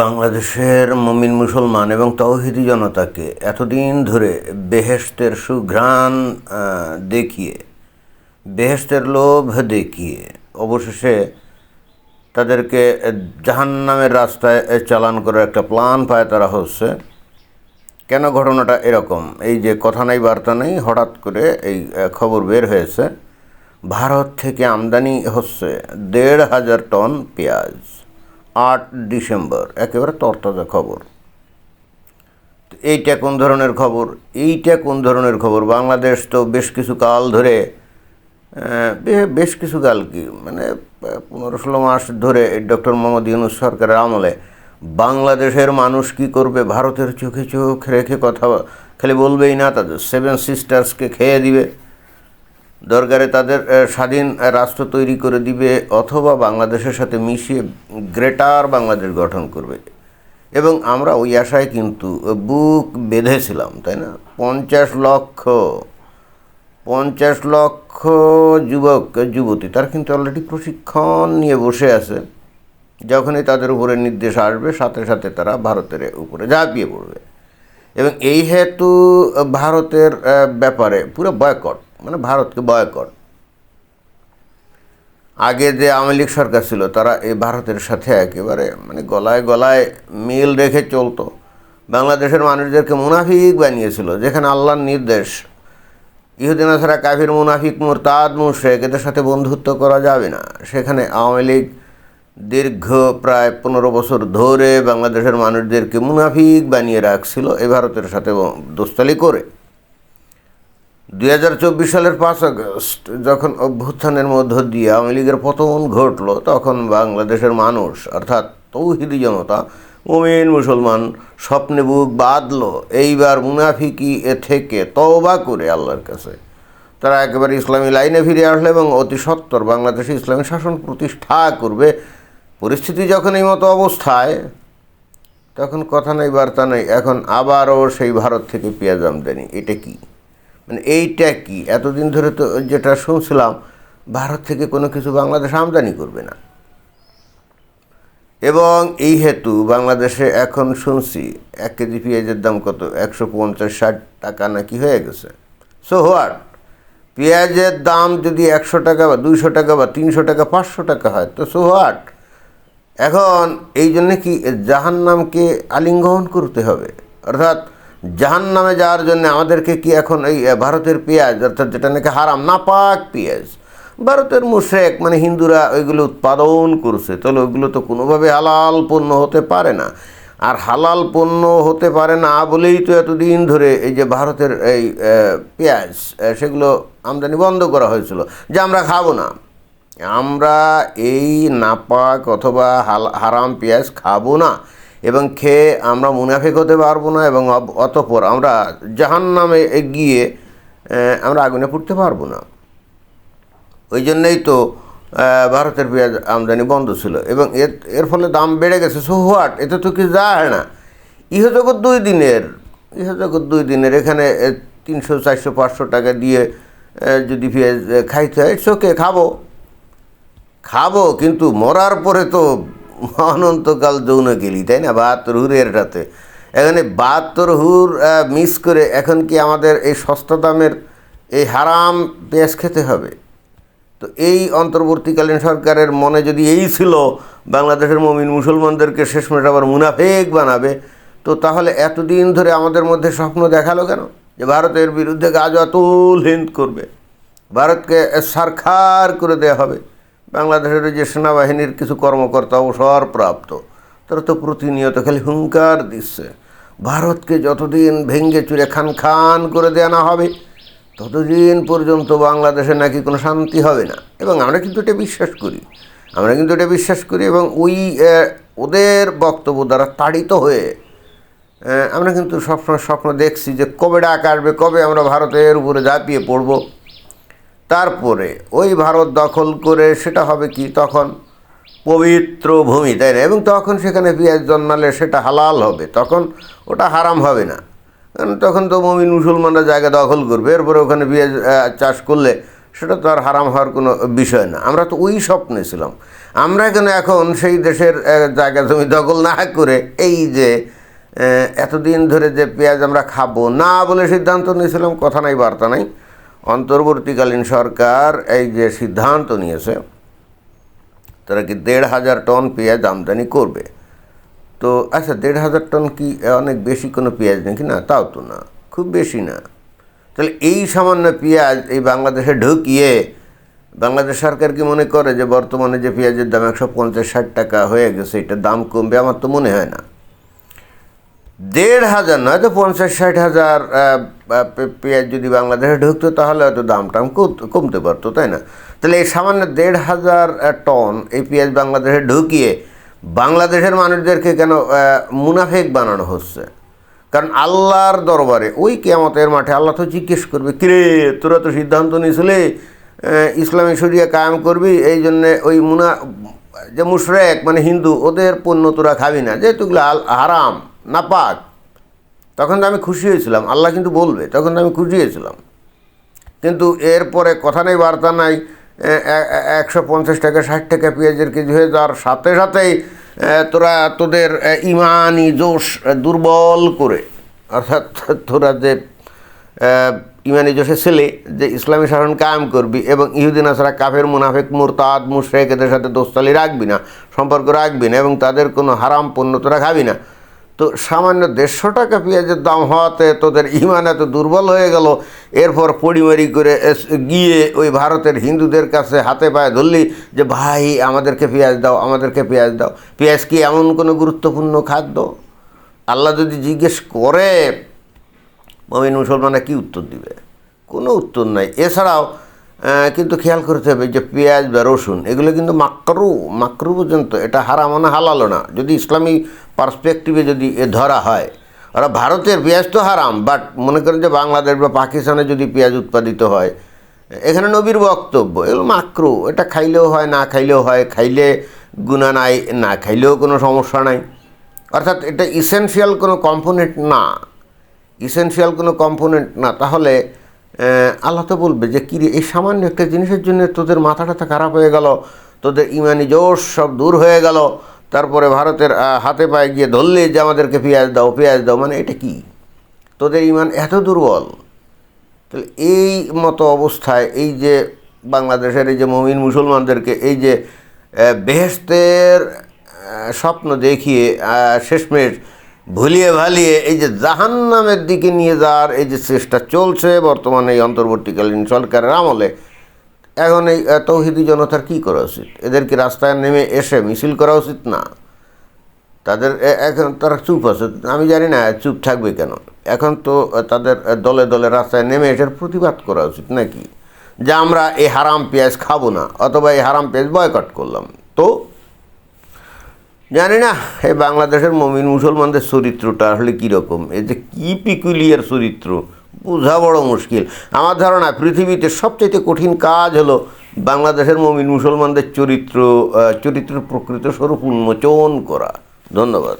বাংলাদেশের মমিন মুসলমান এবং তৌহিদি জনতাকে এতদিন ধরে বেহেশতের সুঘ্রাণ দেখিয়ে, বেহেশতের লোভ দেখিয়ে অবশেষে তাদেরকে জাহান্নামের রাস্তায় চালান করার একটা প্ল্যান পায় তারা হচ্ছে, কেন ঘটনাটা এরকম? এই যে কথা নাই, বার্তা নেই, হঠাৎ করে এই খবর বের হয়েছে, ভারত থেকে আমদানি হচ্ছে দেড় হাজার টন পেঁয়াজ। আট ডিসেম্বর, একেবারে তরতাজা খবর। এইটা কোন ধরনের খবর? এইটা কোন ধরনের খবর? বাংলাদেশ তো বেশ কিছু কাল ধরে বেশ কিছু কাল কি মানে পনেরো ষোলো মাস ধরে ডক্টর মোহাম্মদ ইউনুস সরকারের আমলে বাংলাদেশের মানুষ কি করবে? ভারতের চোখে চোখ রেখে কথা খালি বলবেই না, তাদের সেভেন সিস্টার্সকে খেয়ে দিবে। দরকারে তাদের স্বাধীন রাষ্ট্র তৈরি করে দিবে অথবা বাংলাদেশের সাথে মিশিয়ে গ্রেটার বাংলাদেশ গঠন করবে। এবং আমরা ওই আশায় কিন্তু বুক বেঁধেছিলাম, তাই না? পঞ্চাশ লক্ষ পঞ্চাশ লক্ষ যুবক যুবতী, তারা কিন্তু অলরেডি প্রশিক্ষণ নিয়ে বসে আছে। যখনই তাদের উপরে নির্দেশ আসবে, সাথে সাথে তারা ভারতের উপরে ঝাঁপিয়ে পড়বে। এবং এই হেতু ভারতের ব্যাপারে পুরো বয়কট মানে ভারতকে বয়কট আগে যে আওয়ামী লীগ সরকার ছিল, তারা এই ভারতের সাথে একেবারে মানে গলায় গলায় মিল রেখে চলতো। বাংলাদেশের মানুষদেরকে মুনাফিক বানিয়েছিল, যেখানে আল্লাহর নির্দেশ, ইহুদিনা ছাড়া কাফির, মুনাফিক, মুরতাদ, মুশরেক, এদের সাথে বন্ধুত্ব করা যাবে না। সেখানে আওয়ামী লীগ দীর্ঘ প্রায় পনেরো বছর ধরে বাংলাদেশের মানুষদেরকে মুনাফিক বানিয়ে রাখছিল, এই ভারতের সাথে দোস্তালি করে। দুই হাজার চব্বিশ সালের পাঁচ আগস্ট যখন অভ্যুত্থানের মধ্য দিয়ে আওয়ামী লীগের পতন ঘটলো, তখন বাংলাদেশের মানুষ, অর্থাৎ তৌহিদি জনতা, মোমিন মুসলমান, স্বপ্নে বুক বাঁধলো, এইবার মুনাফিকি এ থেকে তওবা করে আল্লাহর কাছে। তারা একেবারে ইসলামী লাইনে ফিরে আসলো এবং অতি সত্বর বাংলাদেশে ইসলামী শাসন প্রতিষ্ঠা করবে। পরিস্থিতি যখন এই মতো অবস্থায়, তখন কথা নেই, বার্তা নেই, এখন আবারও সেই ভারত থেকে পেঁয়াজ আমদানি, এটা কি? মানে এইটা কি? এতদিন ধরে তো যেটা শুনছিলাম, ভারত থেকে কোনো কিছু বাংলাদেশ আমদানি করবে না। এবং এই হেতু বাংলাদেশে এখন শুনছি, এক কেজি পেঁয়াজের দাম কত? একশো পঞ্চাশ ষাট টাকা নাকি হয়ে গেছে। সো হোয়াট পেঁয়াজের দাম যদি একশো টাকা বা দুইশো টাকা বা তিনশো টাকা, পাঁচশো টাকা হয়, তো সো হোয়াট এখন এই জন্যে কি জাহান্নামকে আলিঙ্গন করতে হবে? অর্থাৎ জাহান্নামে যাওয়ার জন্য আমাদেরকে কি এখন এই ভারতের পেঁয়াজ, অর্থাৎ যেটা নাকি হারাম, নাপাক পেঁয়াজ। ভারতের মুশেক মানে হিন্দুরা ওইগুলো উৎপাদন করছে, তাহলে ওইগুলো তো কোনোভাবে হালাল পণ্য হতে পারে না। আর হালাল পণ্য হতে পারে না বলেই তো এতদিন ধরে এই যে ভারতের এই পেঁয়াজ সেগুলো আমদানি বন্ধ করা হয়েছিল, যে আমরা খাব না। আমরা এই নাপাক অথবা হারাম পেঁয়াজ খাব না। এবং খেয়ে আমরা মুনাফেক হতে পারব না এবং অতপর আমরা জাহান নামে গিয়ে আহ, আমরা আগুনে পুড়তে পারব না। ওই জন্যই তো ভারতের পেঁয়াজ আমদানি বন্ধ ছিল এবং এর এর ফলে দাম বেড়ে গেছে। সো হোয়াট এতে তো কিছু যায় না। ইহজগৎ দুই দিনের ইহজগৎ দুই দিনের এখানে তিনশো চারশো পাঁচশো টাকা দিয়ে যদি পেঁয়াজ খাইতে হয় ওকে খাব। খাব কিন্তু মরার পরে তো অনন্তকাল যৌন গেলি, তাই না? বাহাত্তর হুরের সাথে এখানে বাহাত্তর হুর মিস করে এখন কি আমাদের এই সস্তা দামের এই হারাম পেঁয়াজ খেতে হবে? তো এই অন্তর্বর্তীকালীন সরকারের মনে যদি এই ছিল, বাংলাদেশের মমিন মুসলমানদেরকে শেষমেশ আবার মুনাফেক বানাবে, তো তাহলে এতদিন ধরে আমাদের মধ্যে স্বপ্ন দেখাল কেন? যে ভারতের বিরুদ্ধে গাজ অতুল হিন্দ করবে। ভারতকে সারখার করে দেওয়া হবে। বাংলাদেশের যে সেনাবাহিনীর কিছু কর্মকর্তা অবসরপ্রাপ্ত তারা তো প্রতিনিয়ত খালি হুঙ্কার দিচ্ছে। ভারতকে যতদিন ভেঙ্গে চুরে খান খান করে দেওয়া না হবে, ততদিন পর্যন্ত বাংলাদেশে নাকি কোনো শান্তি হবে না। এবং আমরা কিন্তু এটা বিশ্বাস করি। আমরা কিন্তু এটা বিশ্বাস করি এবং ওই ওদের বক্তব্য দ্বারা তাড়িত হয়ে আমরা কিন্তু সবসময় স্বপ্ন দেখছি যে কবে ডাক আসবে, কবে আমরা ভারতের উপরে ঝাঁপিয়ে পড়ব। তারপরে ওই ভারত দখল করে সেটা হবে কি? তখন পবিত্র ভূমি, তাই না? এবং তখন সেখানে পেঁয়াজ জন্মালে সেটা হালাল হবে, তখন ওটা হারাম হবে না। কারণ তখন তো মমিন মুসলমানরা জায়গা দখল করবে, এরপরে ওখানে পেঁয়াজ চাষ করলে সেটা তো আর হারাম হওয়ার কোনো বিষয় না। আমরা তো ওই স্বপ্নে ছিলাম। আমরা কেন এখন সেই দেশের জায়গা জমি দখল না করে এই যে এতদিন ধরে যে পেঁয়াজ আমরা খাব না বলে সিদ্ধান্ত নিয়েছিলাম, কথা নাই, বার্তা নাই। অন্তর্বর্তীকালীন সরকার এই যে সিদ্ধান্ত নিয়েছে, তারা কি দেড় হাজার টন পেঁয়াজ আমদানি করবে? তো আচ্ছা দেড় হাজার টন কি অনেক বেশি কোনো পেঁয়াজ নাকি? না, তাও তো না, খুব বেশি না। তাহলে এই সামান্য পেঁয়াজ এই বাংলাদেশে ঢুকিয়ে বাংলাদেশ সরকার কি মনে করে যে বর্তমানে যে পেঁয়াজের দাম একশো পঞ্চাশ ষাট টাকা হয়ে গেছে এটা দাম কমবে? আমার তো মনে হয় না। দেড় হাজার নয় তো পঞ্চাশ ষাট হাজার পেঁয়াজ যদি বাংলাদেশে ঢুকতো তাহলে হয়তো দাম টাম কমতে পারতো, তাই না? তাহলে এই সামান্য দেড় হাজার টন এই পেঁয়াজ বাংলাদেশে ঢুকিয়ে বাংলাদেশের মানুষদেরকে কেন মুনাফেক বানানো হচ্ছে? কারণ আল্লাহর দরবারে, ওই কেয়ামতের মাঠে আল্লাহ তো জিজ্ঞেস করবে, কিরে, তোরা তো সিদ্ধান্ত নিয়েছিলে ইসলামী শরিয়া কায়েম করবি, এই জন্যে ওই মুনা, যে মুশরেক মানে হিন্দু, ওদের পণ্য তোরা খাবি না, যেহেতু এগুলো আল- হারাম। নাপাক তখন তো আমি খুশি হয়েছিলাম, আল্লাহ কিন্তু বলবে, তখন তো আমি খুশি হয়েছিলাম। কিন্তু এরপরে কথা নেই, বার্তা নাই একশো পঞ্চাশ টাকা, ষাট টাকা পেঁয়াজের কেজি হয়ে যাওয়ার সাথে সাথেই তোরা, তোদের ইমানি জোশ দুর্বল করে, অর্থাৎ তোরা যে ইমানি জোশে ছেলে, যে ইসলামী শাসন কায়েম করবি এবং ইহুদিন আসারা কাফের, মুনাফেক, মুরতাদ মুশরেক এদের সাথে দোস্তালি রাখবি না, সম্পর্ক রাখবি না এবং তাদের কোনো হারাম পণ্য তোরা খাবি না তো সামান্য দেড়শো টাকা পেঁয়াজের দাম হওয়াতে তোদের ইমান এত দুর্বল হয়ে গেল। এরপর পড়িমারি করে গিয়ে ওই ভারতের হিন্দুদের কাছে হাতে পায়ে ধরলি যে, ভাই, আমাদেরকে পেঁয়াজ দাও, আমাদেরকে পেঁয়াজ দাও। পেঁয়াজ কি এমন কোনো গুরুত্বপূর্ণ খাদ্য? আল্লাহ যদি জিজ্ঞেস করে, মমিন মুসলমানরা কি উত্তর দিবে? কোনো উত্তর নাই। এছাড়াও কিন্তু খেয়াল করতে হবে যে, পেঁয়াজ বা রসুন, এগুলো কিন্তু মাকরু মাকরু পর্যন্ত, এটা হারাম না হালালো না। যদি ইসলামী পার্সপেক্টিভে যদি এ ধরা হয় ওরা ভারতের পেঁয়াজ তো হারাম বাট মনে করেন যে বাংলাদেশ বা পাকিস্তানে যদি পেঁয়াজ উৎপাদিত হয়, এখানে নবীর বক্তব্য, এগুলো মাকরু, এটা খাইলেও হয়, না খাইলেও হয়, খাইলে গুণা নাই, না খাইলেও কোনো সমস্যা নাই। অর্থাৎ এটা ইসেনশিয়াল কোনো কম্পোনেন্ট না। ইসেনশিয়াল কোনো কম্পোনেন্ট না। তাহলে আল্লাহ তো বলবে যে, কী এই সামান্য একটা জিনিসের জন্য তোদের মাথা টাথা খারাপ হয়ে গেল, তোদের ইমানি জোশ সব দূর হয়ে গেল তারপরে ভারতের হাতে পায়ে গিয়ে ধরলে যে আমাদেরকে পেঁয়াজ দাও পেঁয়াজ দাও মানে এটা কি? তোদের ইমান এত দুর্বল। তাহলে এই মতো অবস্থায় এই যে বাংলাদেশের এই যে মমিন মুসলমানদেরকে এই যে বেহেস্তের স্বপ্ন দেখিয়ে শেষমেশ ভুলিয়ে ভালিয়ে এই যে জাহান্নামের দিকে নিয়ে যাওয়ার এই যে চেষ্টা চলছে বর্তমানে এই অন্তর্বর্তীকালীন সরকারের আমলে এখন এই তৌহিদি জনতার কী করা উচিত? এদেরকে রাস্তায় নেমে এসে মিছিল করা উচিত না? তাদের এখন তারা চুপ আছে। আমি জানি না চুপ থাকবে কেন। এখন তো তাদের দলে দলে রাস্তায় নেমে এটার প্রতিবাদ করা উচিত নাকি? যে আমরা এই হারাম পেঁয়াজ খাব না, অথবা এই হারাম পেঁয়াজ বয়কট করলাম। তো, জানি না, এই বাংলাদেশের মমিন মুসলমানদের চরিত্রটা আসলে কীরকম? এই যে কী পিকুলিয়ার চরিত্র? বোঝা বড় মুশকিল। আমার ধারণা পৃথিবীতে সবচেয়ে কঠিন কাজ হলো বাংলাদেশের মমিন মুসলমানদের চরিত্র চরিত্র প্রকৃত স্বরূপ উন্মোচন করা। ধন্যবাদ।